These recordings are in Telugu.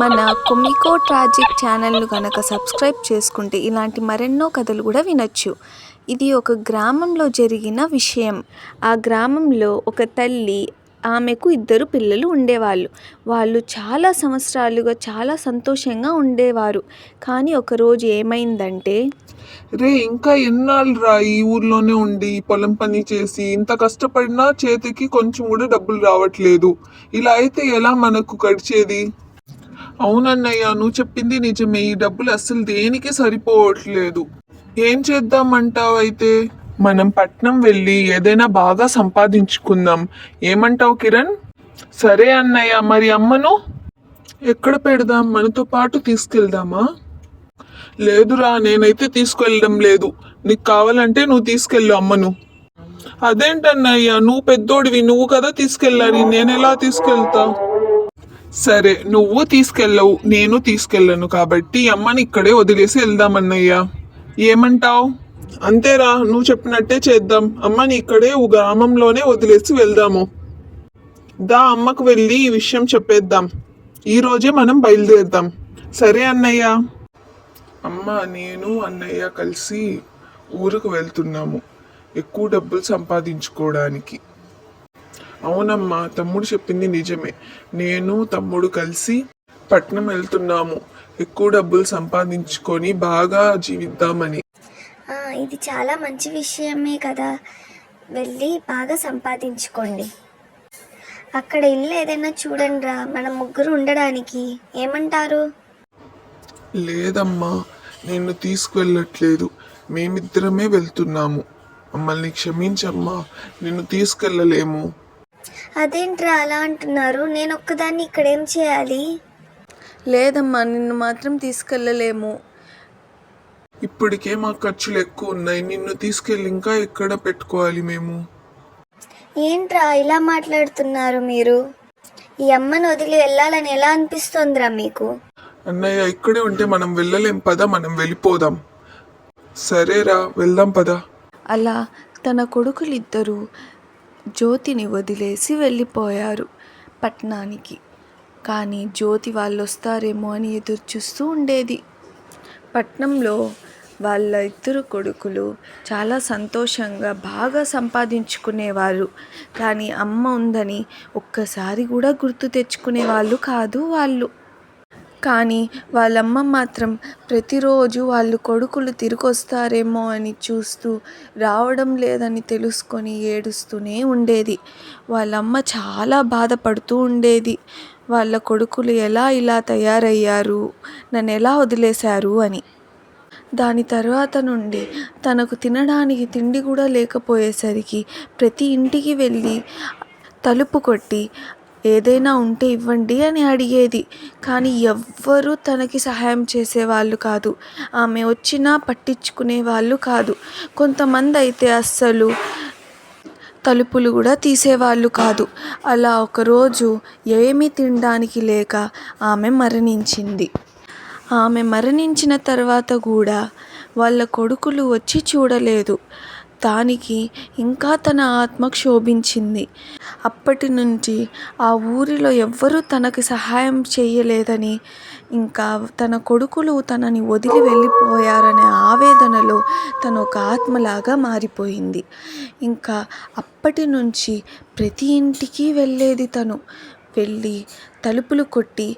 మన కొమికో ట్రాజిక్ ఛానల్ను కనుక సబ్స్క్రైబ్ చేసుకుంటే ఇలాంటి మరెన్నో కథలు కూడా వినొచ్చు. ఇది ఒక గ్రామంలో జరిగిన విషయం. ఆ గ్రామంలో ఒక తల్లి ఆమెకు ఇద్దరు పిల్లలు ఉండేవాళ్ళు. వాళ్ళు చాలా సంవత్సరాలుగా చాలా సంతోషంగా ఉండేవారు. కానీ ఒకరోజు ఏమైందంటే రే ఇంకా ఎన్నాళ్ళు రా ఈ ఊర్లోనే ఉండి పొలం పని చేసి ఇంత కష్టపడినా చేతికి కొంచెం కూడా డబ్బులు రావట్లేదు. ఇలా అయితే ఎలా మనకు గడిచేది? అవునన్నయ్య నువ్వు చెప్పింది నిజమే. ఈ డబ్బులు అస్సలు దేనికి సరిపోవట్లేదు. ఏం చేద్దామంటావు అయితే మనం పట్నం వెళ్ళి ఏదైనా బాగా సంపాదించుకుందాం. ఏమంటావు కిరణ్? సరే అన్నయ్య మరి అమ్మను? ఎక్కడ పెడదాం? మనతో పాటు తీసుకెళ్దామా? లేదురా నేనైతే తీసుకెళ్ళడం లేదు. నీకు కావాలంటే నువ్వు తీసుకెళ్ళు అమ్మను. అదేంటన్నయ్యా నువ్వు పెద్దోడివి నువ్వు కదా తీసుకెళ్ళాలి. నేను ఎలా తీసుకెళ్తా? సరే నువ్వు తీసుకెళ్ళవు నేను తీసుకెళ్ళను కాబట్టి అమ్మని ఇక్కడే వదిలేసి వెళ్దామన్నయ్యా ఏమంటావ్? అంతేరా నువ్వు చెప్పినట్టే చేద్దాం. అమ్మని ఇక్కడే ఓ గ్రామంలోనే వదిలేసి వెళ్దాము. దా అమ్మకు వెళ్ళి ఈ విషయం చెప్పేద్దాం. ఈరోజే మనం బయలుదేరుదాం. సరే అన్నయ్య. అమ్మ నేను అన్నయ్య కలిసి ఊరికి వెళ్తున్నాము. ఎక్కువ డబ్బులు సంపాదించుకోవడానికి. అవునమ్మా తమ్ముడు చెప్పింది నిజమే. నేను తమ్ముడు కలిసి పట్నం వెళ్తున్నాము. ఎక్కువ డబ్బులు సంపాదించుకొని బాగా జీవిద్దామని. ఇది చాలా మంచి విషయమే కదా. వెళ్ళి బాగా సంపాదించుకోండి. అక్కడ ఇల్లు ఏదైనా చూడండి రా మనం ముగ్గురు ఉండడానికి. ఏమంటారు? లేదమ్మా నిన్ను తీసుకువెళ్ళట్లేదు మేమిద్దరమే వెళ్తున్నాము. మమ్మల్ని క్షమించమ్మా నిన్ను తీసుకెళ్ళలేము. అదేంట్రా అలా అంటున్నారు? నేను ఒక్కదాన్ని ఇక్కడ ఏం చేయాలి? లేదమ్మా నిన్ను మాత్రం తీసుకెళ్ళలేము. ఇప్పటికే మా ఖర్చులు ఎక్కువ ఉన్నాయి. నిన్ను తీసుకెళ్ళి ఇంకా ఎక్కడ పెట్టుకోవాలి మేము? ఏంట్రా ఇలా మాట్లాడుతున్నారు మీరు? ఈ అమ్మను వదిలి వెళ్ళాలని ఎలా అనిపిస్తోందిరా మీకు? అన్నయ్య ఇక్కడే ఉంటే మనం వెళ్ళలేం పద? మనం వెళ్ళిపోదాం. సరేరా వెళ్దాం పద? అలా తన కొడుకులిద్దరూ జ్యోతిని వదిలేసి వెళ్ళిపోయారు పట్నానికి. కానీ జ్యోతి వాళ్ళు వస్తారేమో అని ఎదురు చూస్తూ ఉండేది. పట్నంలో వాళ్ళ ఇద్దరు కొడుకులు చాలా సంతోషంగా బాగా సంపాదించుకునేవారు. కానీ అమ్మ ఉందని ఒక్కసారి కూడా గుర్తు తెచ్చుకునే వాళ్ళు కాదు వాళ్ళు. కానీ వాళ్ళమ్మ మాత్రం ప్రతిరోజు వాళ్ళు కొడుకులు తిరిగొస్తారేమో అని చూస్తూ రావడం లేదని తెలుసుకొని ఏడుస్తూనే ఉండేది. వాళ్ళమ్మ చాలా బాధపడుతూ ఉండేది. వాళ్ళ కొడుకులు ఎలా ఇలా తయారయ్యారు? నన్ను ఎలా వదిలేశారు అని. దాని తర్వాత నుండి తనకు తినడానికి తిండి కూడా లేకపోయేసరికి ప్రతి ఇంటికి వెళ్ళి తలుపు కొట్టి ఏదైనా ఉంటే ఇవ్వండి అని అడిగేది. కానీ ఎవ్వరూ తనకి సహాయం చేసేవాళ్ళు కాదు. ఆమె వచ్చినా పట్టించుకునే వాళ్ళు కాదు. కొంతమంది అయితే అస్సలు తలుపులు కూడా తీసేవాళ్ళు కాదు. అలా ఒకరోజు ఏమీ తినడానికి లేక ఆమె మరణించింది. ఆమె మరణించిన తర్వాత కూడా వాళ్ళ కొడుకులు వచ్చి చూడలేదు. దానికి ఇంకా తన ఆత్మ క్షోభించింది. అప్పటి నుంచి ఆ ఊరిలో ఎవ్వరూ తనకి సహాయం చేయలేదని ఇంకా తన కొడుకులు తనని వదిలి వెళ్ళిపోయారనే ఆవేదనలో తను ఒక ఆత్మలాగా మారిపోయింది. ఇంకా అప్పటి నుంచి ప్రతి ఇంటికి వెళ్ళేది తను. వెళ్ళి తలుపులు కొట్టి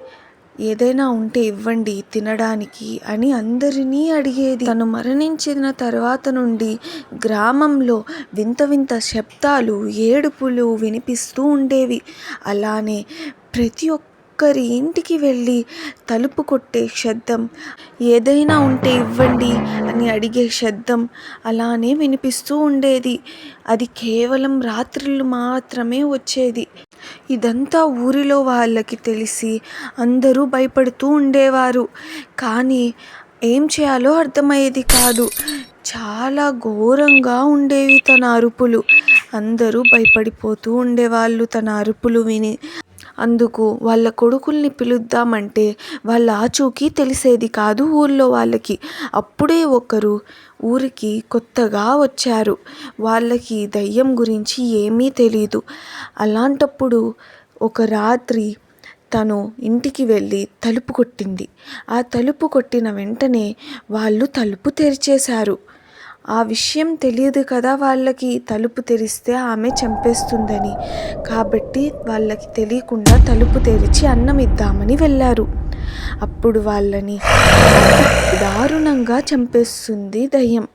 ఏదైనా ఉంటే ఇవ్వండి తినడానికి అని అందరినీ అడిగేది. తను మరణించిన తర్వాత నుండి గ్రామంలో వింత వింత శబ్దాలు ఏడుపులు వినిపిస్తూ ఉండేవి. అలానే ప్రతి ఒక్కరి ఇంటికి వెళ్ళి తలుపు కొట్టే శబ్దం ఏదైనా ఉంటే ఇవ్వండి అని అడిగే శబ్దం అలానే వినిపిస్తూ ఉండేది. అది కేవలం రాత్రులు మాత్రమే వచ్చేది. ఇదంతా ఊరిలో వాళ్ళకి తెలిసి అందరూ భయపడుతూ ఉండేవారు. కానీ ఏం చేయాలో అర్థమయ్యేది కాదు. చాలా ఘోరంగా ఉండేవి తన అరుపులు. అందరూ భయపడిపోతూ ఉండేవాళ్ళు తన అరుపులు విని. అందుకు వాళ్ళ కొడుకుల్ని పిలుద్దామంటే వాళ్ళ ఆచూకీ తెలిసేది కాదు ఊళ్ళో వాళ్ళకి. అప్పుడే ఒకరు ఊరికి కొత్తగా వచ్చారు. వాళ్ళకి దయ్యం గురించి ఏమీ తెలీదు. అలాంటప్పుడు ఒక రాత్రి తను ఇంటికి వెళ్ళి తలుపు కొట్టింది. ఆ తలుపు కొట్టిన వెంటనే వాళ్ళు తలుపు తెరిచేశారు. ఆ విషయం తెలియదు కదా వాళ్ళకి తలుపు తెరిస్తే ఆమె చంపేస్తుందని. కాబట్టి వాళ్ళకి తెలియకుండా తలుపు తెరిచి అన్నం ఇద్దామని వెళ్ళారు. అప్పుడు వాళ్ళని దారుణంగా చంపేస్తుంది దయ్యం.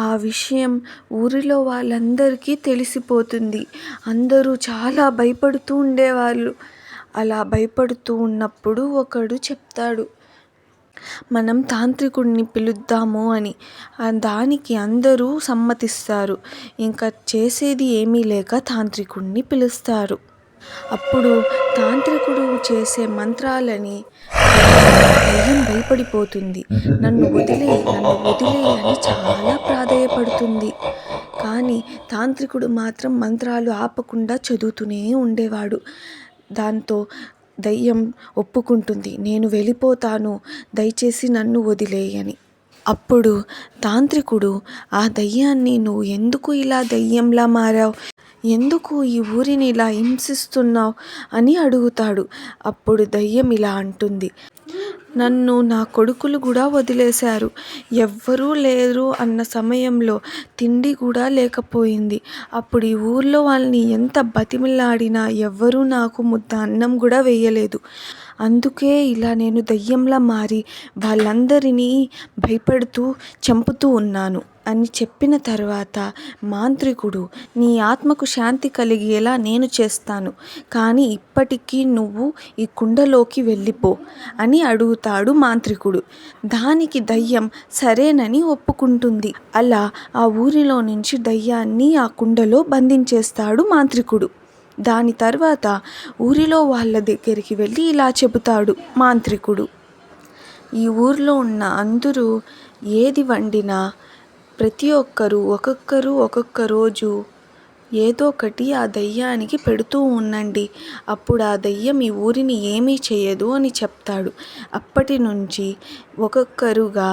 ఆ విషయం ఊరిలో వాళ్ళందరికీ తెలిసిపోతుంది. అందరూ చాలా భయపడుతూ ఉండేవాళ్ళు. అలా భయపడుతూ ఉన్నప్పుడు ఒకడు చెప్తాడు. మనం తాంత్రికుడిని పిలుద్దాము అని. దానికి అందరూ సమ్మతిస్తారు. ఇంకా చేసేది ఏమీ లేక తాంత్రికుడిని పిలుస్తారు. అప్పుడు తాంత్రికుడు చేసే మంత్రాలని దయ్యం భయపడిపోతుంది. నన్ను వదిలే నన్ను వదిలే అని చాలా ప్రాధేయపడుతుంది. కానీ తాంత్రికుడు మాత్రం మంత్రాలు ఆపకుండా చదువుతూనే ఉండేవాడు. దాంతో దయ్యం ఒప్పుకుంటుంది. నేను వెళ్ళిపోతాను. దయచేసి నన్ను వదిలేయని. అప్పుడు తాంత్రికుడు ఆ దయ్యాన్ని నువ్వు ఎందుకు ఇలా దయ్యంలా మారావు? ఎందుకు ఈ ఊరిని ఇలా హింసిస్తున్నావు? అని అడుగుతాడు. అప్పుడు దయ్యం ఇలా అంటుంది. నన్ను నా కొడుకులు కూడా వదిలేశారు. ఎవ్వరూ లేరు అన్న సమయంలో తిండి కూడా లేకపోయింది. అప్పుడు ఈ ఊర్లో వాళ్ళని ఎంత బతిమిలాడినా ఎవ్వరూ నాకు ముద్ద అన్నం కూడా వేయలేదు. అందుకే ఇలా నేను దయ్యంలా మారి వాళ్ళందరినీ భయపెడుతూ చంపుతూ ఉన్నాను. అని చెప్పిన తర్వాత మాంత్రికుడు నీ ఆత్మకు శాంతి కలిగేలా నేను చేస్తాను కానీ ఇప్పటికీ నువ్వు ఈ కుండలోకి వెళ్ళిపో అని అడుగుతాడు మాంత్రికుడు. దానికి దయ్యం సరేనని ఒప్పుకుంటుంది. అలా ఆ ఊరిలో నుంచి దయ్యాన్ని ఆ కుండలో బంధించేస్తాడు మాంత్రికుడు. దాని తర్వాత ఊరిలో వాళ్ళ దగ్గరికి వెళ్ళి ఇలా చెబుతాడు మాంత్రికుడు. ఈ ఊర్లో ఉన్న అందరూ ఏది వండినా ప్రతి ఒక్కరూ ఒక్కొక్కరు ఒక్కొక్క రోజు ఏదో ఒకటి ఆ దయ్యానికి పెడుతూ ఉండండి. అప్పుడు ఆ దయ్యం ఈ ఊరిని ఏమీ చేయదు అని చెప్తాడు. అప్పటి నుంచి ఒక్కొక్కరుగా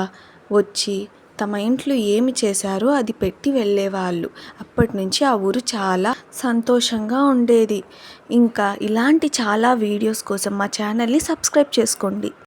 వచ్చి తమ ఇంట్లో ఏమి చేశారో అది పెట్టి వెళ్ళేవాళ్ళు. అప్పటి నుంచి ఆ ఊరు చాలా సంతోషంగా ఉండేది. ఇంకా ఇలాంటి చాలా వీడియోస్ కోసం మా ఛానల్ని సబ్స్క్రైబ్ చేసుకోండి.